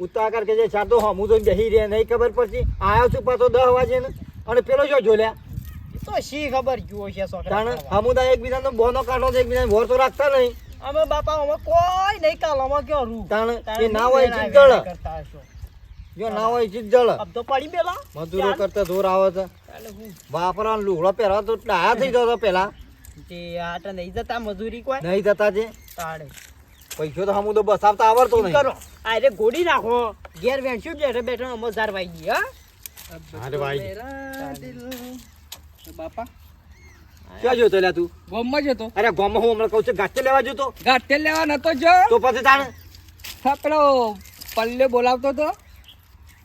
ઉત્તાકર કે જે ચાતો હો હું તો જહી રે નહીં ખબર પડતી. આવ્યો છું પાછો દસ વાગે ને અને પેલો જો જોલ્યા તો શી ખબર જુઓ છે કરવા. હમુદા એકબીજાનો બોનો કાઢો છે એકબીજાને વોર તો રાખતા નહીં. અમે બાપા અમે કોઈ નહીં કાલ અમે કયો રૂ? તાણ એ ના હોય હશો. જો ના હોય ચીજ જળ. અબ તો પડી પેલા મજૂરો કરતા ધોર આવે છે. વાપરવાનો લુગડો પહેરવા તો ડાયા થઈ જતો પેલા તે આટ નહીં જતા મજૂરી કોઈ? નહીં જતા છે તાડે પૈસો તો હમું તો બસ આવતા આવડતો શું નહીં. કરો? આ રે ગોડી નાખો. ઘેર વેણશું બેઠે બેઠો અમો ઝાર વાઈ ગઈ હા. અરે ભાઈ બાપા. ક્યાં જોતો લ્યા તું? ગોમમાં જતો. અરે ગોમમાં હું હમણાં કહું છું ગાંઠે લેવા જોતો? ગાંઠે લેવા નતો જો તો પછી તાણ? પેલો પલ્લે બોલાવતો તો.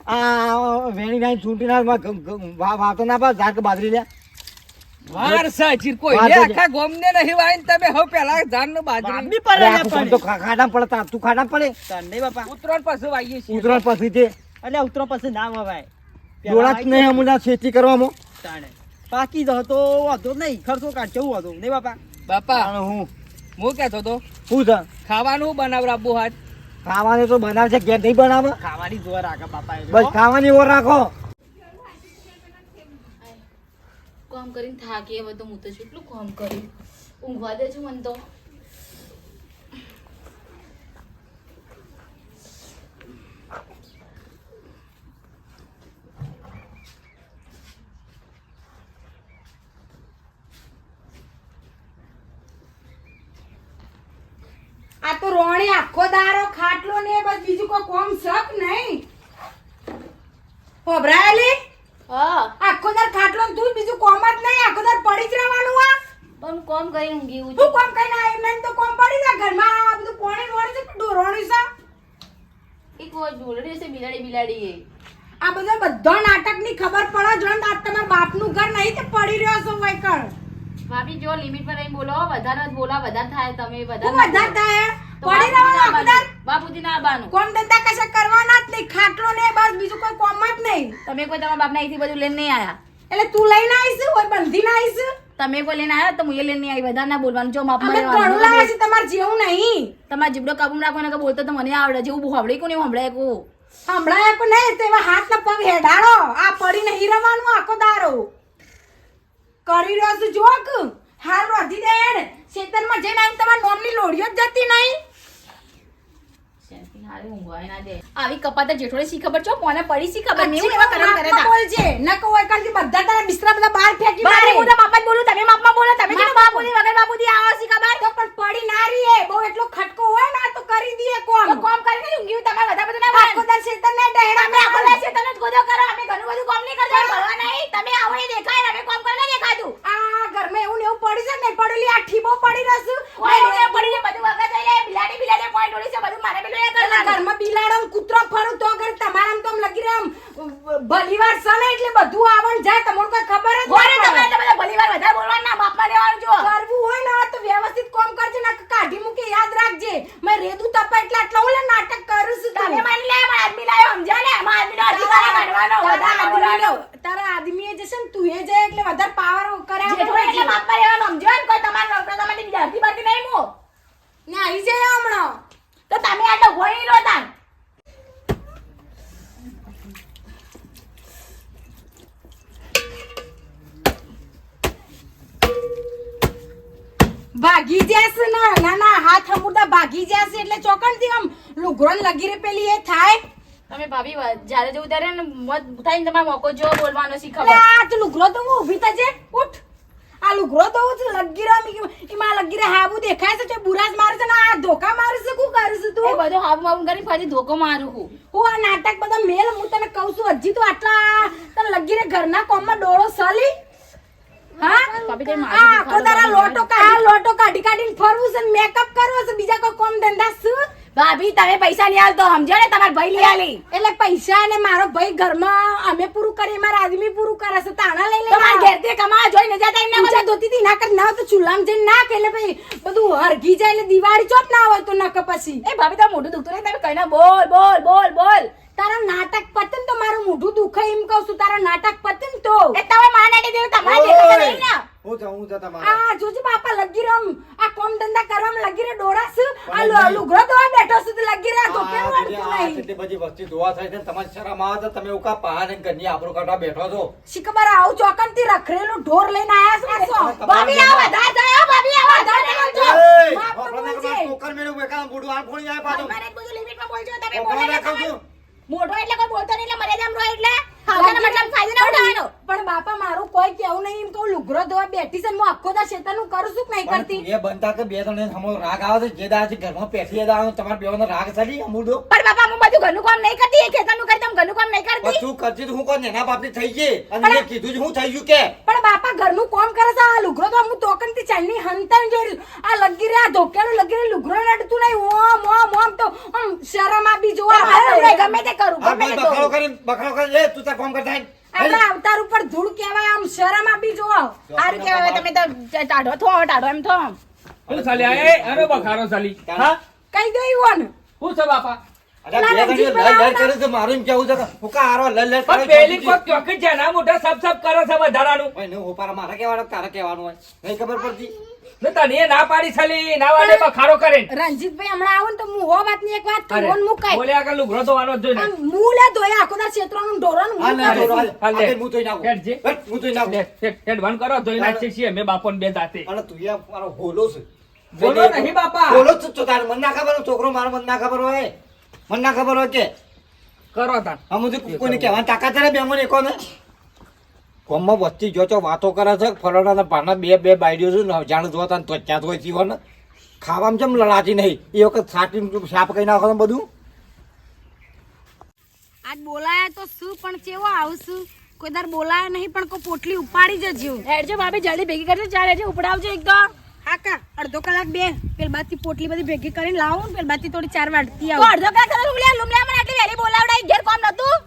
આ વેણી વેણી ચૂંટીના વાતો ના પા ઝાડ કે બાજરી લે વાર સાચી કોઈ લે છે. આખા ગોમને નહીં વાઈન તમે હવે પેલા જાનનું બાજરી પડે ને આખું તો ખાડા પડતા તું ખાડા પડે. તને બાપા. ઉતરણ પાછું વાઈએ છે ઉતરણ પછી તે અલ્યા ઉતરણ પછી ના મવાય ડોળા જ નહીં અમુના ખેતી કરવામાં. તાણે. બાકી જ હતો વાંધો નહીં. ખર્ચો કાઢશે એવું હતું. નહીં બાપા? બાપા હું? હું કહેતો તો હું છે ખાવાનું બનાવરાબુ હાથ. ખાવાનું તો બનાવશે કે ઘેર નહીં બનાવે. ખાવાની જોર રાખો બાપા બસ ખાવાની ઓર રાખો. કામ કરીને થાકી હવે તો હું તો કેટલું કામ કર્યું. ઊંઘવા દેજો મને તો. આ તો રોણી આખો દારો ખાટલો ને બસ બીજું કોઈ કોમ શક નહીં. હોભરાયેલી? હા. આખો દાર ખાટલો ને તું બીજું કોમ જ નહીં આખો દાર પડી જ રહેવાનું આ પણ કામ કરીને ઊંઘી એવું હું કોમ કઈ ના મેં તો કોમ પડી જાય ઘરમાં. આ બધું પોણી વોણી છે ડોરોણી રોણી છે. એક વાર ઢોલડી છે બિલાડી બિલાડી એ. આ બધો બધો નાટકની ખબર પડે જો ને આ તમારા બાપનું ઘર નહીં તે પડી રહ્યો છો વૈકણ ભાભી જો લિમિટ પર રહીને બોલો વધારે જ બોલા વધારે થાય તમે હું વધારે વધારે થાય? પડી રહેવાનું આખો બાપુજી ના બાનું. કોમ ધંધા કશા કરવાના જ નહીં ખાટલો ને બસ બીજું કોઈ કોમ જ નહીં. તમે કોઈ તમારા બાપના અહીંથી બધું લઈને નહીં આયા. એટલે તું લઈને આવીશ હોય બંધીને આવીશ? તમે કોઈ લઈને આવ્યા તો હું એ લઈને આવી વધારે ના બોલવાનું જો માપમાં અમે. ઘણું લાવે છે તમારે જેવું નહીં. તમાર જીબડો કાબુ રાખો ને કે બોલતો તો મને આવડે જેવું હમણાં કોને હમણાં કો હમણાં કો નહીં તેવા હાથ ના પગ હેડાડો આ પડી નહીં રવાનું આખો દારો. કરી રહ્યો છું જોક. હાલ રોધી દેડ ખેતરમાં જઈને આવી તમારા નોમની લોડીઓ જ જતી નહીં. ઊંઘવાય ના દે. આવી કપાતા જેઠોડે શી ખબર છો? કોને પડી શી ખબર? નહીં એવા કરમ કરે તા બોલજે. ન કહો એકાંતી બધા તારા બિસ્તરા બધા બહાર ફેંકી મારે. હું તો બાપા બોલું તમે માપમાં બોલો તમે કે બાપુ બાપુજી વગર બાપુજી આવો શી ખબર? તો પણ પડી ના રહીએ. બહુ એટલો ખટકો હોય ને તો કરી દઈએ કોમ. તો કોમ કરીને ઊંઘ્યું તમારે બધા બધા ના આખો દર છે તને ડહેડા તમે આખો દર છે તને ગોદો કરો અમે ઘણું બધું કોમ નહીં કરતા. ભરવા નહીં તમે આવો એ દેખાય અમે કોમ કરીને દેખાતું આ ઘરમાં એવું ને એવું પડી છે ને પડેલી આ ઠીબો પડી રહેશે કોઈ રોને પડી છે બધું વગર થઈ લે બિલાડી બિલાડી કોઈ ડોળી છે બધું મારે પેલું એ એટલે કરવાનું ઘરમાં બિલાડો ને કૂતરો ફરું તો ઘર તમારામ તો આમ લગી રહે આમ ભલીવાર છે ને એટલે બધું આવણ જાય તમને કોઈ ખબર જ ગોરે ના તમે પડે. એટલે બધા ભલીવાર વધારે બોલવાનું ના બાપમાં રહેવાનું જો કરવું હોય ને તો વ્યવસ્થિત કામ કરજે ને કાઢી મૂકી યાદ રાખજે મેં રેદુ તપા એટલે આટલા ઓલા નાટક કરું છું તું. તમે માની લે મારા આદમી લાયો સમજ્યા ને અમારા આદમીનો અધિકાર કાઢવાનો તારા વધારે બોલવાનો આદમીનો- તારા આદમીએ જશે ને તું એ જાય એટલે વધારે પાવર કર્યા જેઠો વગર એટલે રહેજે. બાપમાં રહેવાનું સમજ્યો ને કોઈ તમારા નોકરો તમારી બીજા હરતી બારતી નહીં મો ને આઈ જાય હમણાં તો તમે આટલો ગોળી લો તાન ભાગી જશે ને ના ના હાથ હમુરદા ભાગી જશે એટલે ચોકણથી આમ લુગરો લગી રે પેલી એ થાય. તમે ભાભી જ્યારે જવું ત્યારે ને મત થાય ને તમારે મોકો જો બોલવાનો શી આ તો લુગરો તો હું ઊભી થજે. ઉઠ. આ લુગરો તો હું લગી રહ્યો એમાં લગી રહ્યા હાબુ દેખાય છે તે બુરાજ મારે છે ને આ ધોકા મારે છે શું કરું છું એ તું બધું હાબ માબ કરી ફરી ધોકો મારું હું હું આ નાટક બધા મેલ હું તને કહું છું હજી તો આટલા તને લગી રે ઘરના કોમમાં ડોળો સલી. ભાભી તમે આ આખો તારા લોટો કાઢી લોટો કાઢી કાઢીને ફરવું છે મેકઅપ કરવો છે બીજા કોઈ કોમ ધંધા શું? ભાભી તમે પૈસા નહીં આલતો સમજો ને તમારે ભાઈ લઈ આલી. એટલે પૈસા ને મારો ભાઈ ઘરમાં અમે પૂરું કરીએ મારા આદમી પૂરું કરે છે તાણા લઈ લે તમારે ઘેરથી કમાવા જોઈ ને જતા એમને ધોતી થી ના કર ના તો ચૂલામાં જઈને નાખ એટલે ભાઈ બધું હરગી જાય એટલે દિવાળી ચોપ ના હોય તો નક પછી. એ ભાભી તમે મોઢું દુખતું નહીં તમે કઈ ના બોલ બોલ બોલ બોલ. તારા નાટક પતન તો મારું મોઢું દુખે એમ કહું છું તારા નાટક પતન તો એ તમે માનાડી દેવ તમારે દેખાતા નહીં ને હું જાઉં હું જા તમારા આ જોજો બાપા લગી રમ આ કોમ ધંધા કરવામાં લગી રે ડોરાસ આ લો- લુગડો તો બેઠો છું તો લગી રે તો કેમ આ નહીં કેટલી બધી વસ્તી જોવા થાય છે તમારી શરમ આવે તો તમે ઉકા પહાડ ને ઘરની આબરૂ કાઢવા બેઠો છો શી ખબર આવું ચોકનથી રખડેલું ઢોર લઈને આયા છો ને? ભાભી આવો વધારે થયો ભાભી આવો બોલજો એય, માફ કરજો ટોકર મેળવ્યું હોય, કાં આ ફોડી જાય પાછો મારે બધું લિમિટમાં બોલજો તમે બોલો છું. મોટો એટલે કોઈ બોલતો નહીં એટલે મર્યાદામાં રહો એટલે. મતલબ ફાયદો ના પણ બાપા મારું કોઈ કેવું નહીં એમ કહું લુગરો ધોવા બેઠી છે હું આખો દા શેતાનું કરું છું કે નહીં પણ કરતી? એ બનતા કે બે ત્રણ હમો રાગ આવે છે જે દાડે ઘરમાં પેઠી દાડે તમારા બેવાનો રાગ ચડી અમૂડો પણ બાપા હું બધું ઘરનું કામ નહીં કરતી એ ખેતરનું કરી તમે ઘરનું કામ નહીં કરતી. તું કરતી તો હું કોણ એના બાપની થઈ ગઈ. અને કીધું જ હું થઈ ગયું કે. પણ બાપા ઘરનું કોમ કરે છે આ લુગરો તો હું તોકનથી ચાલની હંતન રહી. આ લગી રહ્યા ધોકેલું લગી રહ્યું લુગરો નડતું નહીં. ઓમ ઓમ આમ શરમ આપી જોવા મારું ગમે તે કરું ગમે તે બખાડો કરી કરીને બખાડો કરીને લે તું તાર કામ કરતા આય. આપણા અવતાર ઉપર ધૂળ કહેવાય આમ શરમ આપી જોવા. સારું કહેવાય તમે તો ટાઢો થો ટાઢો એમ થો. હું ચાલ્યા એ અરે બખારો ચાલી હા? કઈ ગઈ હોન હું છે બાપા? કરે છે મારું એમ કેવું છે કે હું કા હારો લડ લડ કરે પેલી કોક ચોકી જેના મોઢા સબ સબ કરો છે વધારાનું. ભાઈ ને મારે કેવાનું તારે કહેવાનું હોય. નહીં ખબર પડતી? ને તને ના પાડી ચાલી ના વાળે બખારો કરે રણજીતભાઈ હમણાં આવો ને તો હું હો વાતની એક વાત કહું ને મુકાય. બોલે આગળ લુગડો તો વાનો જ જોઈને. આમ મું લે ધોયા આખો દા ક્ષેત્રનું ઢોરણ હા ના કરું જોરો છું. હાલ હાલ લે. હાલ હું તોય નાખું હેડજે. હેડ, હું તોય નાખું. હેડ વન કરો જોઈ નાખીએ છીએ અમે બાપો બે જાતે. અને તું યાર મારો હોલો છે. બોલો નહીં બાપા. હોલો જ છો તારે મને ના ખબર હોય, છોકરો મારો મન ના ખબર હોય. મન ના ખબર હોય કે? કરો તાન આમ બધું કોઈને કહેવાની તાકાત છે બે મને એકોને ગામમાં વસ્તી જો છો વાતો કરે છે ફલાણા પાના બે બે બાયડીઓ છે ને જાણ જોતા ને ત્વચા હોય જીવન. ને ખાવામાં જેમ લડાતી નહીં? એ વખત સાટી સાપ કહી નાખો બધું. આજ બોલાયા તો શું પણ કેવો આવશું? કોઈ દર બોલાયા નહીં પણ કોઈ પોટલી ઉપાડી જજો હેડજો ભાભી જલ્દી ભેગી કરજો ચાલે છે ઉપડાવજો એકદમ. હા કા અડધો કલાક બે. પેલ બાતી પોટલી બધી ભેગી કરીને લાવું ને પેલ બાતી થોડી ચાર વાટતી તો આવું. અડધો કલાક લુમલિયા મને આટલી વહેલી બોલાવડાઈ ઘેર કોમ નતું?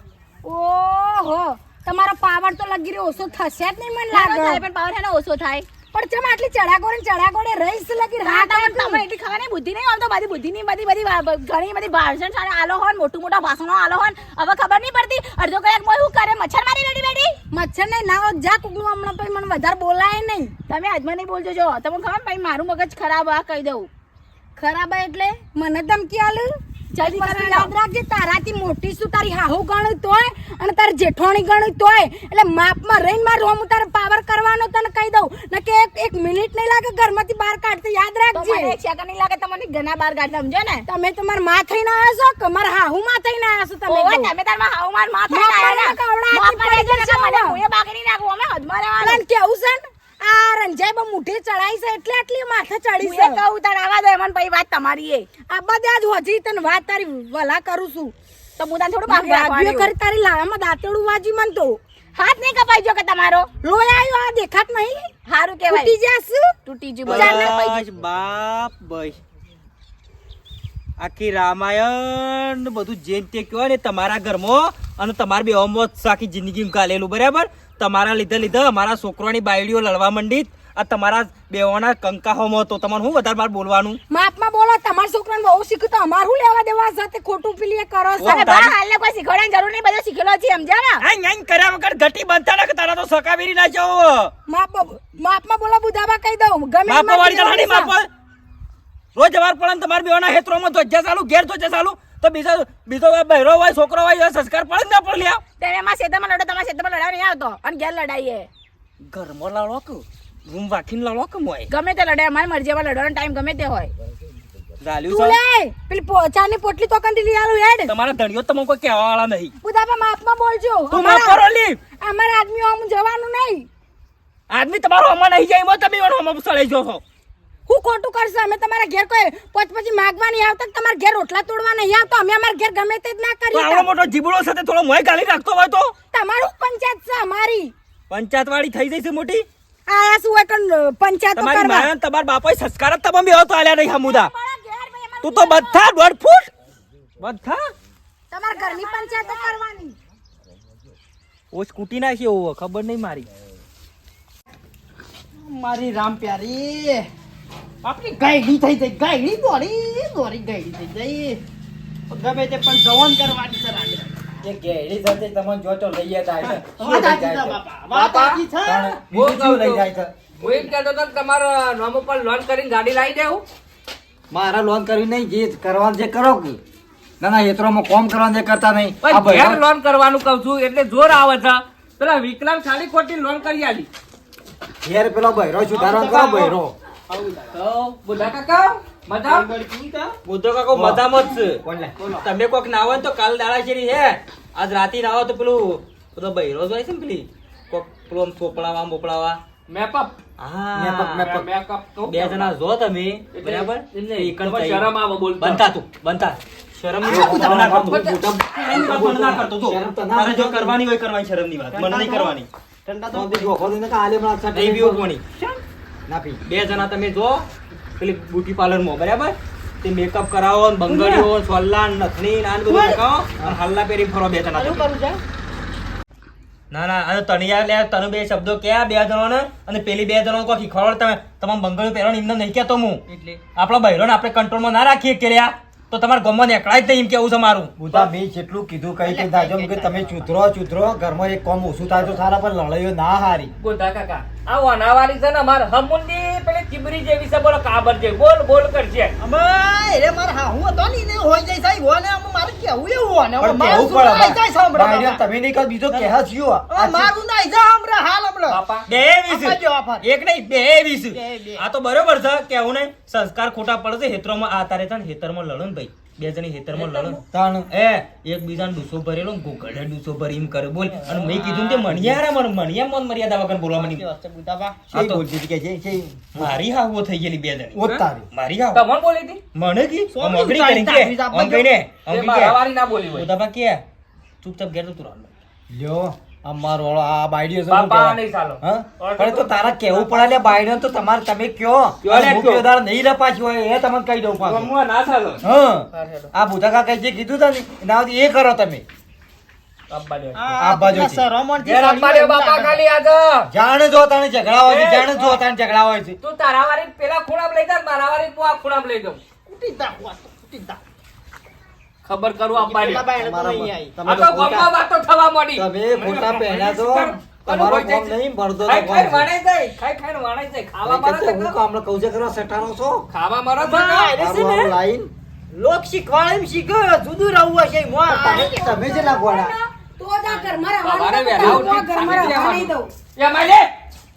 ઓહો. તમારો પાવર તો લગી રહ્યો ઓછો થશે જ નહીં મને લાગે. પણ પાવર એનો ઓછો થાય. પણ ચમ આટલી ચડાકોડે ને ચડાકોડે રહીશ લગી હા રાત તમને એટલી ખબર નહીં બુદ્ધિ નહીં આવતો બધી બુદ્ધિની બધી બધી ઘણી બધી ભાષણ સાને આલો હોન મોટું મોટા ભાષણો આલો હોન હવે ખબર નહીં પડતી અડધો કલાક મોય શું કરે? મચ્છર મારી બેઠી બેડી? મચ્છર નહીં ના જા કુકનું હમણાં પછી મને વધારે બોલાય નહીં. તમે આજમાં નહીં બોલજો જો. તમને ખબર ભાઈ મારું મગજ ખરાબ આ કહી દઉં. ખરાબ એટલે મને ધમકી આલે? જલ્દી કરો યાદ રાખજે તારાથી મોટી શું તારી હાહુ ગણી તોય અને તારી જેઠોણી ગણું તોય. એટલે માપમાં રહીને માર હું તારે પાવર કરવાનો તને કહી દઉં. ને કે એક એક મિનિટ નહીં લાગે ઘરમાંથી બહાર કાઢતે યાદ રાખજે. મને એક સેકન્ડ નહીં લાગે તમને ઘણા બાર ગાડી સમજો ને? તમે તમારા માં થઈને આવ્યા છો કે મારા હાહુ માં થઈને આવ્યા છો તમે ઓય તમે તારમાં હાવ માર માથે માપ આયા મારવા ના. કાવડા મને બાકી નહીં નાખું અમે હદમાં રહેવાનું. કેવું છે ને? આ રંજાઈ બા મુઠે ચડાઈ છે એટલે આટલી માથે ચડી છે. કહું તાર આવા દે મન ભાઈ વાત તમારી એ. આ બધા જ હોજી તને વાત તારી વલા કરું છું. તો હું તને થોડું બાપ વાગ્યો કરી તારી લાવામાં દાંતેડું વાજી મન તો. હાથ નહીં કપાઈ જો કે તમારો? લોહી આવ્યો આ દેખાત નહીં. સારું તૂટી જશે. તૂટી બસ. બાપ ભાઈ. આખી રામાયણ બધું જેન તે કહેવાય ને તમારા ઘરમાં અને તમારા બે ઓમો આખી જિંદગી કાલેલું બરાબર? તમારા લીધે લીધે અમારા છોકરાની બાયડીઓ લડવા માંડી આ તમારા બેવાના કંકાહોમાં તો તમારે હું વધારે બાર બોલવાનું? માપમાં બોલો તમાર છોકરાને બહુ શીખું તો અમાર શું લેવા દેવા? સાથે ખોટું પેલી એ કરો અરે બા હાલે કોઈ શીખવાડવાની જરૂર નહીં. બધું શીખેલો છે સમજ્યા ને? આઈ આઈ કર્યા વગર ઘટી બનતા ને તારા તો સકાવીરી ના જાઓ માપ માપમાં બોલો બુધાબા કહી દઉં. ગમે એમાં વાળી જવાની માપા રોજ વાર પડે તમારા બેઓના હેતરોમાં ધ્વજા ચાલુ ઘેર ધ્વજા ચાલુ. તો બીજો બીજો બહેરો હોય છોકરો હોય સંસ્કાર પડે ને પણ લ્યા? તમે એમાં ખેતરમાં લડો તમારા ખેતરમાં લડાવ નહીં આવતો. અને ઘેર લડાઈએ. ઘરમાં લાડો કે? રૂમ વાખીને લાડો કે મોય ગમે તે લડાય અમારી મરજીમાં લડવાનો ટાઈમ ગમે તે હોય. ચાની પોટલી તો કંદી લઈ આલું હેડ. તમારા ધણીઓ તમે કોઈ કહેવા વાળા નહીં બુધાબા માપમાં બોલજો. તું માફ કરો લી. અમારા આદમીઓ આમ જવાનું નહીં. આદમી તમારો હમણાં નહીં જાય તમે એનો હમણાં સળાઈ જો છો. હું ખોટું કરશે? અમે તમારા ઘેર કોઈ પોચ પછી માગવા નહીં આવતા તમારા ઘેર રોટલા તોડવા નહીં આવતો? અમે અમારા ઘેર ગમે તે જ ના તો આવડો મોટો જીબડો સાથે થોડો મોય ગાલી રાખતો હોય તો? તમારું પંચાયત છે અમારી. પંચાયત વાળી થઈ જશે મોટી? આયા શું હોય કણ પંચાયત તમારી કરવા. માયા તમાર તમારા બાપાએ સંસ્કાર જ તમે બે તો આલ્યા નહીં હમુદા. મારા ઘેર ભાઈ અમારું તું તો બધા દોઢ ફૂટ? બધા? તમારા ઘરની પંચાયત કરવાની. ઓ સ્કૂટી નાખી એવું ખબર નહીં મારી. મારી રામ પ્યારી. આપણી ગાયડી થઈ જાય ગાયડી દોડી દોડી ગાયડી થઈ જાય. ગમે તે પણ જવાન કરવાની સર આગળ સાથે તમને જો લઈ જાય છે તમારા નામ ઉપર લોન કરીને ગાડી લાવી દેવું. મારા લોન કરી નહીં જે કરવાનું છે કરો કે. ના ના હેતરોમાં કોમ કરવાનું એ કરતા નહીં. પણ લોન કરવાનું કહું છું એટલે જોર આવે છે. પેલા વિકલાંગ ખાલી ખોટી લોન કરી આલી. ઘેર પેલો બૈરો સુધારવા કરો બૈરો તો બુઢા કાકા મજા? બુદ્ધો કાકો મજામાં જ કોણ લે? છે. તમે કોક ના હોય તો કાલ દાડા છે હે. આજ રાતે ના હોય તો પેલું બધો બૈરો હોય છે ને પેલી. કોક પેલું પોપડાવા મોપડાવા મેકઅપ. હા. મેપક, મેપક. મેકઅપ તો બે જણા જો તમે. બરાબર. શરમ આવે બોલતા. બનતા તું બનતા. શરમ પણ જો. કરવાની હોય કરવાની શરમની વાત. મને નહીં કરવાની. ઠંડા તો આલે પણ નહીં પીવું કોની ના બે જણા તમે જો પેલી બ્યુટી પાર્લરમાં બરાબર? તે મેકઅપ કરાવો ને બંગડીઓ ને સોલ્લા નથની ને આ બધું લગાવો અને હલ્લા પહેરી ફરો બે જણા કરું છે ના ના અને તણિયા લે તને બે શબ્દો કયા બે જણોને? અને પેલી બે જણો કોઈ શીખવાડો તમે? તમામ બંગડીઓ પહેરવાનું એમને નહીં કહેતો હું. એટલે. આપણા બહેરોને આપણે કંટ્રોલમાં ના રાખીએ કે લ્યા તો તમારા ગમમાં નીકળાય જ નહીં કેવું છે મારું? બુધા મેં જેટલું કીધું કહી કે દાજો કે તમે ચૂતરો ચૂતરો ઘરમાં એક કોમ ઓછું થાય તો સારા પણ લડાઈઓ ના હારી. બુઢા કાકા. આ વનાવારી છે ને મારે હમુંડી પેલી ચીબરી જેવી છે બોલો કાબર જેવી. બોલ બોલ કરજે. અમે રે માર હા હું હતો ને એને હોય જાય સાહેબ હોય ને અમે મારે કેવું એવું હોય ને? પણ મારું કેવું શું નાઈ જાય સાંભળો પડે બાપા. તમે નહીં કહો બીજો કહે જીઓ આ. મારું ના જા હમણાં હાલ હમણાં. બાપા. બે વીસ. એક નહીં બે વીસ. આ તો બરોબર છે કેવું નહીં? સંસ્કાર ખોટા પડશે છે હેતરોમાં આ તારે છે ને હેતરમાં લડો ને ભાઈ. બે જણી હેતરમાં લડો. તાણ. એ એક બીજાને ડૂસો ભરેલો ને ગોગડે ડૂસો ભરી એમ કરે. બોલ. અને મેં કીધું તે મણિયારા મને મણિયા મન મર્યાદા વગર બોલવા માંડી. આ તો- બોલતી કે છે મારી હાવો થઈ ગયેલી બે જણી. તારી. મારી હા તમને બોલી હતી? મને કી? ઉતારી કરીને કે કહીને આમ એ કી મારા વારી ના બોલી હોય. ઉતાબા કે ચૂપચાપ ઘેર તું રામ લ્યો. આ મારો વાળો આ બાયડીઓ છે બાપા નહીં ચાલો. હા? પણ તો તારા કેવું પડે લે બાયડીઓ તો તમારે તમે કયો. કયો નહીં રપાછી હોય એ તમને કહી દઉં પાછું. ના ચાલો. હા. આ બુધાકા કઈ જે કીધું તા ને ના એ કરો તમે. દે. દે જાણે જો તાણે ઝઘડા હોય જાણે જો તાણે ઝઘડા હોય છે. તું તારા વારી પેલા ખૂણામાં લઈ જા મારા વારી હું આ ખૂણામાં લઈ જાઉં. કુટી દા કુટી કૂટી તા. ખબર કરું દે. તમે આ તો તો વાતો થવા મળી તમે ફોટા પહેર્યા તો તમારો છે. નહીં ભરતો ખાઈ છે. વણાઈ જાય ખાઈ ખાઈને વણાઈ જાય. ખાવા મારો તો હું કામ કૌજે કરવા સટાનો છો? ખાવા મારો તો છે મારું ને? વાળું લાઈન. લોક શીખવાડે એમ શીખો જુદું રહવું હશે મોં તમે જે લાગવાના તો તો ઉઠી ઘરમાં ખાલી રહેવા નહીં લેવાનું. દઉં. એ માય લે.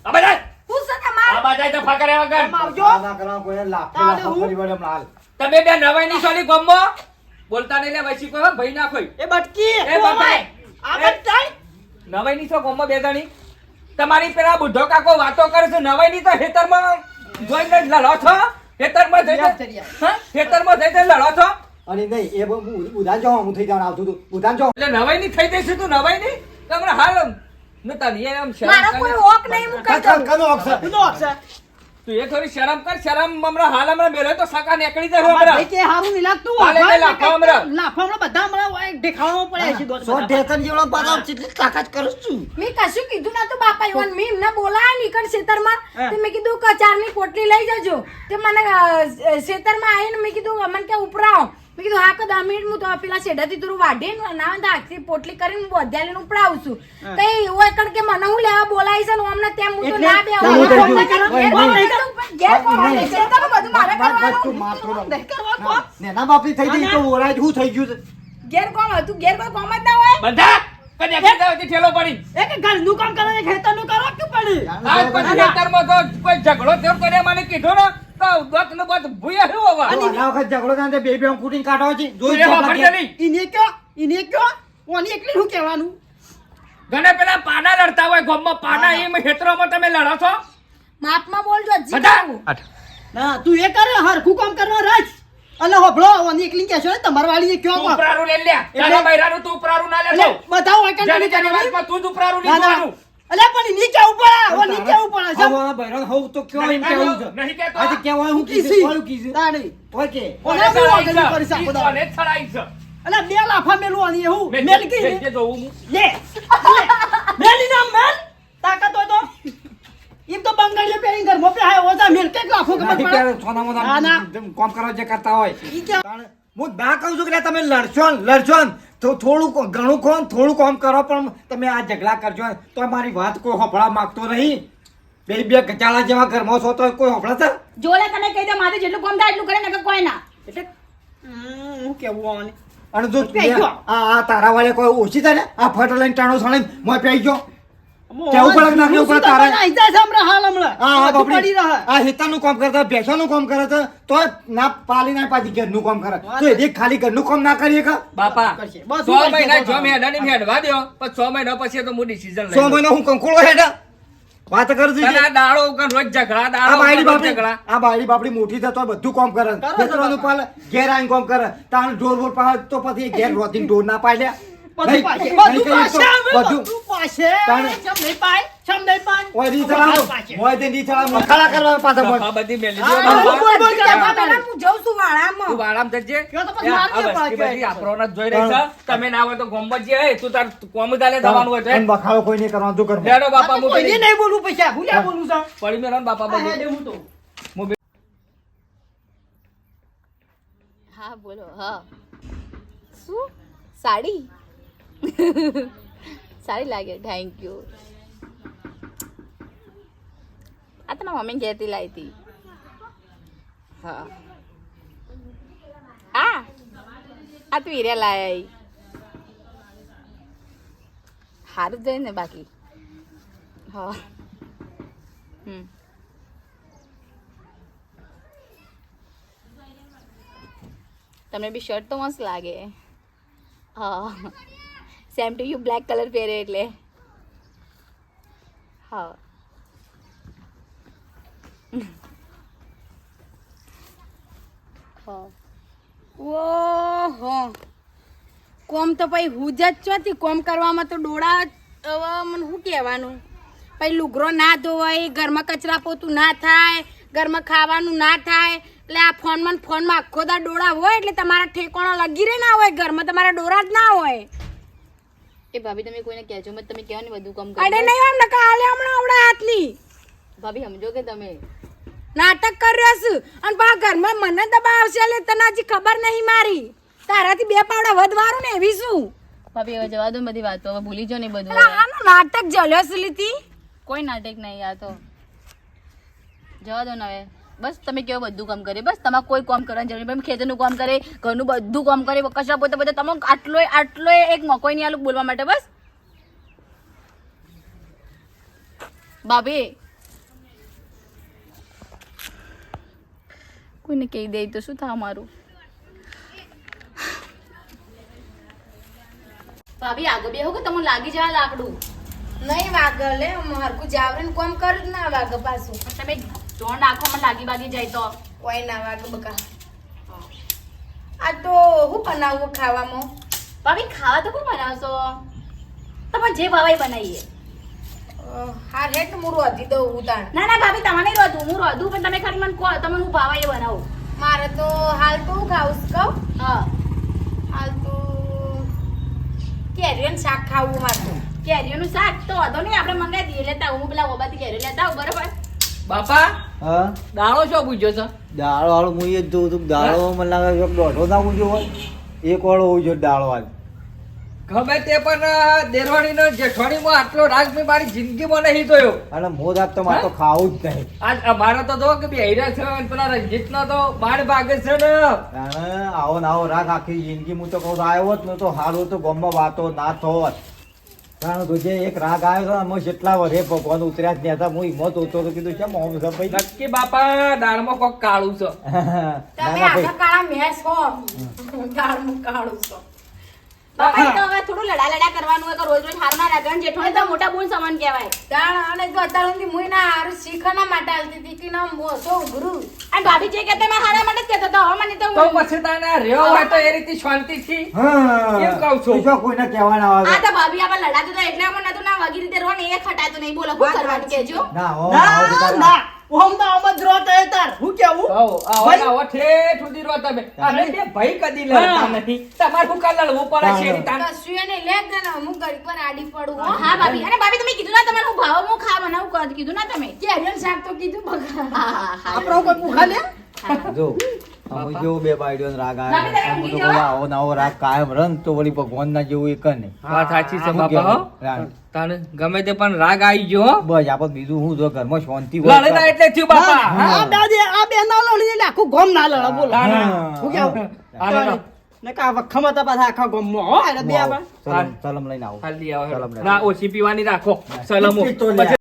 આ બધા તું આ બધા તો ફાકરે વગર. આવજો. ના કરવા લાફો હું? કરી વળે હમણાં તમે બે નવાઈ ની સોલી ગમો. બોલતા નહીં લે વસી કોઈ ભાઈ ના કોઈ એ બટકી એ બટાઈ. આ બટાઈ. નવાઈ ની છો ગમો બે જણી? તમારી પેલા બુઢો કાકો વાતો કરે છે નવાઈ ની તો ખેતરમાં જોઈને લડો છો? ખેતરમાં જઈને? ખેતરમાં જઈને લડો છો? અને નહીં એ બહુ જો હું થઈ જવાનું આવતું હતું. ઉધાન જો. એટલે નવાઈ ની થઈ જઈશું તું નવાઈ ની તમને હાલ ન તને એમ છે મારો કોઈ ઓક નહીં મુકાય કનો ઓક છે? કનો ઓક અક્ષર? તું એ થોડી શરમ કર શરમ હમણાં હાલ હમણાં મેળવે તો સકા નીકળી જાય હમણાં. કે હારું નહીં લાગતું. હાલે કે લાફા હમણાં? લાફા હમણાં. બધા હમણાં દેખાવા પડે છે સો ઢેકન જેવડો બદામ જેટલી તાકાત કરું છું મેં કશું કીધું નતું બાપા ઈવન મેં એમને બોલાય નીકળ ખેતરમાં માં તો મેં કીધું કચારની પોટલી લઈ જજો. તે મને અ, ખેતરમાં આવીને મેં કીધું અમન કે ઉપડાવો મેં કીધું હા કદા મિનિટ હું તો પેલા શેઢાથી થોડું વાઢીને ના આખી પોટલી કરીને હું બધ્યાલીને ઉપડાવું છું હા. કઈ હોય કારણ કે મને હું લેવા બોલાય છે ને અમને તેમ હું તો ના બે હું. ઘેર ઘેર બધું? નેના બાપી થઈ ગઈ તો ઓરાય શું થઈ ગયું છે? ઘેર કોણ હતું ઘેર કોઈ કોમ જ ના હોય બધા કદી નીકળી જાવ ઠેલો પડી એ કે ઘરનું કામ કરે ખેતરનું કરો કે પડી? આજ પછી ખેતરમાં તો કોઈ ઝઘડો થયો કરે મને કીધું ને તો દોત ને બોત ભૂયા શું હવે? તો આના વખત ઝઘડો થાય બે બે કૂટીને કાઢો છે. જોઈ એ જો વાપરજે બાકી. નહીં. ઈને કયો? ઈને કયો? ઓની એકલી શું કહેવાનું? ઘણા પેલા પાના લડતા હોય ગામમાં. પાના એમ ખેતરોમાં તમે લડો છો? માપમાં બોલજો બધા? ના, તું એ કરે હરખું કામ કરવા રાજ અને હોભળો, ઓની એકલી કહેશો ને, તમારી વાળીએ કયો કોક? ઉપરારું લે લે. તારા બૈરાનું તું ઉપરારું ના લે બધા હોય કે નહીં તું જ ઉપરારું ના, ના. અલ્યા, પણ ઈને કેવું પડે, ઓની કેવું પડે, હવે સમજ? હવ તો કયો એમ કેવું છે નહીં. આજે હું કીધી. કીધું કે ઓને બી? કરી શકું છે? લાફા મેલું આની એવું. મેલ કી ને? હું. લે, લે. મેલી નામ મેલ. તાકાત હોય તો. એમ તો બેહાય, ઓછા મેલ કંઈક લાફો? કે મોના ના, ના. કામ કરવા જે કરતા હોય ઈ કે- હું ના કહું છું કે તમે લડશો ને લડશો તો થોડું ઘણું કોણ થોડું કોમ કરો પણ તમે આ ઝઘડા કરજો તો મારી વાત કોઈ હોફળા માંગતો નહીં. બે બે ગચાળા જેવા ઘરમાં છો તો કોઈ હોફળા છે? જોલે તમે કહી દે મારે જેટલું કોમ થાય એટલું કરે નકર કોઈ ના. એટલે હમ, હું કેવું આને? અને જો આ આ તારા વાળે કોઈ ઓછી થાય ને? આ ફટ લઈને ટાણો સાણે મોય પેઈ ગયો. કેવું પડે ના કેવું પડે તારે? આઈ જાય છે હમણાં હાલ હમણાં. આ આ પડી રહે. આ હેતાનું કામ કરતા ભેંસોનું કામ કરે છે તો ના પાલી ના પાછી ઘરનું કામ કરે. તો એ ખાલી ઘરનું કામ ના કરીએ કા બાપા છ મહિના જો બાપા. મેદાની હેડવા દ્યો પછી છ મહિના પછી તો હું ડિસિઝન સો મહિના હું કંકોળો હેડા વાત કર તને આ દાડો ઉપર રોજ ઝઘડા આ બાયડી બાપડી આ બાયડી બાપડી મોટી થતો બધું કામ કરે. પાલે ઘેર આઈ કામ કરે. તાણ ઢોર બોર પાડે તો પછી ઘેર રોતી ઢોર ના પાડ્યા બધું નહીં, બધું પાછે આવે, બધું બધું પાછે. નહીં પાય ચમ નહીં પાય. ઓય રી બધું ઓય રી ચલાવો કરવા પાછા બોલ. બધી મેલી હા, દો. બોલ, બોલ, બોલ, બોલ. પેલા હું જઉં છું તું વાળામાં આરામ તો પછી આ મારજે બસ્તી બધી આપણોને જોઈ રહી છે. તમે ના હોય તો ગોમત જે તું તાર કોમ ચાલે જવાનું હોય તો અને બખાડો કોઈ નહીં કરવાનું તું કર લેડો બાપા હું કોઈને નહીં બોલવું પછી ભૂલ્યા બોલું છું? પડી મેલો બાપા આ હું તો. હા બોલો હા. શું? સાડી? સારી લાગે થેન્ક યુ આ તો મારા મમ્મી કહેતી લાવી હતી હા આ આ તું હીરા લાયા ઈ. સારું જ જાય ને બાકી હા હમ તમને બી શર્ટ તો મસ્ત લાગે હા same to you black colour પહેરે એટલે. હા. હા. ઓહો. કોમ તો પછી હું જ ચોથી કોમ કરવામાં તો ડોળા મને શું કહેવાનું? પછી લુગરો ના ધોવાય, ઘરમાં કચરા પોતું ના થાય, ઘરમાં ખાવાનું ના થાય. એટલે આ ફોનમાં ફોનમાં આખો દા ડોળા હોય એટલે તમારા ઠેકોણો લગી રહે ના હોય, ઘરમાં તમારા ડોળા જ ના હોય. એ ભાભી તમે કોઈને કહેજો મત તમે કહેવાની બધું કામ અરે નહીં આમ નકા આલે હમણાં આવડા હાથની ભાભી સમજો કે તમે? નાટક કર્યો છે. અને બા ઘરમાં મને દબાવશે એટલે તને હજી ખબર નહીં મારી. તારાથી બે પાવડા વધવારું ને એવી શું? ભાભી હવે જવા દો બધી વાતો. હવે ભૂલી જો ને બધું આનું નાટક જલ્યો છે લીધી કોઈ નાટક નહીં આ તો. જવા દો ને હવે. બસ તમે કેવો બધું કામ કરે? બસ તમારે કોઈ કામ કરવાની જરૂર નહીં. ખેતરનું કામ કરે ઘરનું બધું કામ કરે કચરા પોતે બધા તમે આટલો આટલો એક મોકો નહીં આલું બોલવા માટે બસ. ભાભી કોઈને કહી દે તો શું થાય મારું ભાભી આગળ બેહો કે તમને લાગી જાય લાકડું? નહીં વાગે લે હરકું જાવરે કોમ કરું જ ના વાગે પાછું. તમે જોણ નાખો મને લાગી બાગી જાય તો. કોઈ ના વાગે બકા. આ તો હું બનાવું ખાવામાં? ભાભી ખાવા તો કોણ બનાવશો? તમે જે ભાવે બનાવીએ. હા રેટ હું રોધી દઉં ઉતાણ ના ના ભાભી તમારે નહીં રોધું હું રોધું પણ તમે ખાલી મને કહો તમે હું ભાવે એ બનાવું. મારે તો હાલ તો હું ખાવું કહું. હા. હાલ તો કેરીઓનું શાક ખાવું મારે કેરીઓનું શાક તો વાંધો નહીં આપણે મંગાવી દઈએ. લેતા હું પેલા ઓબાથી કેરીઓ લેતા આવું બરોબર? બાપા હા? દાળો શું પૂછ્યો છે? દાળો વાળો હું એ જ જોઉં છું દાળો મને લાગે છે દોઢો ના પૂછ્યો હોય. એક વાળો હોવું જોઈએ દાળો આજ ગમે તે પણ દેરવાણીનો જેઠવાણીમાં આટલો રાગ મેં મારી જિંદગીમાં નહીં જોયો. અને મોદાત તો મારે તો ખાવું જ નહીં. આજ અમારે તો જો કે બેહરા છે અને પેલા રંજીતનો તો બાણ ભાગે છે ને. આવો ને આવો રાગ આખી જિંદગી. હું તો કહું આવ્યો જ નતો સારું તો ગામમાં વાતો ના થોત કારણ તો જે એક રાગ આવ્યો હતો અમે જેટલા વરે ભગવાન ઉતર્યા જ નહીં હતા હું હિંમત ઉતરો તો કીધું કેમ આમ સર ભાઈ? નક્કી બાપા દાળમાં કોક કાળું છે. તમે આખા કાળા મેસ હો દાળમાં કાળું છો. બાપા તો હવે થોડું લડા લડા કરવાનું હોય રોજ રોજ હાર ના લાગે તો મોટા બોલ સમાન કહેવાય. દાળ અને જો અત્યાર સુધી મુઈ ના હારું શીખવાના માટે આલતી હતી કે ના મોસો ઉઘરું અને ભાભી જે કહેતા મેં હારા માટે જ કહેતા હતા હવે મને તો તો પછી તને રહ્યો હોય તો એ રીતે શાંતિથી હા. કહું છું. બીજો કોઈને કહેવાના આવે આ તો ભાભી આપણે લડાતો તો એટલે અમને નતું ના વગી રીતે રોન એ ખટાતું નહીં બોલો શું કરવાનું ના તો ના ના. ઓમ તો આમ હે તાર. હું કેવું? આવો, આવો ઠેઠ સુધી રહો તમે અમે બે ભાઈ કદી લડતા નથી. તમારે શું કાલ લડવું પડે છે એની તાણ? કશું લે જ ને હું ઘડી પર આડી પડું હો. હા ભાભી. અને ભાભી તમે કીધું ના તમારે હું ભાવ હું ખા બનાવું? કર કીધું ના તમે? કેરીઓનું શાક તો કીધું બગા હા હા હા. આપણો કોઈ પૂખા લે જો. અમે જેવું બે બાયડીઓનો રાગ ભાભી, તમે આવ્યો? ઊંઘી અમે તો આવો ને રાગ કાયમ રન તો વળી ભગવાન ના જેવું એક નહીં. વાત સાચી છે બાપા હો. તાને ગમે તે પણ રાગ આવી ગયો બસ આપણે બીજું હું જો ઘરમાં શાંતિ હોય લડેલા એટલે થયું બાપા. આ બે આ ના લડી એટલે આખું ગોમ ના લડે બોલો. હું. કેવું? લઈને આવું. ઓછી પીવાની રાખો. સલમો.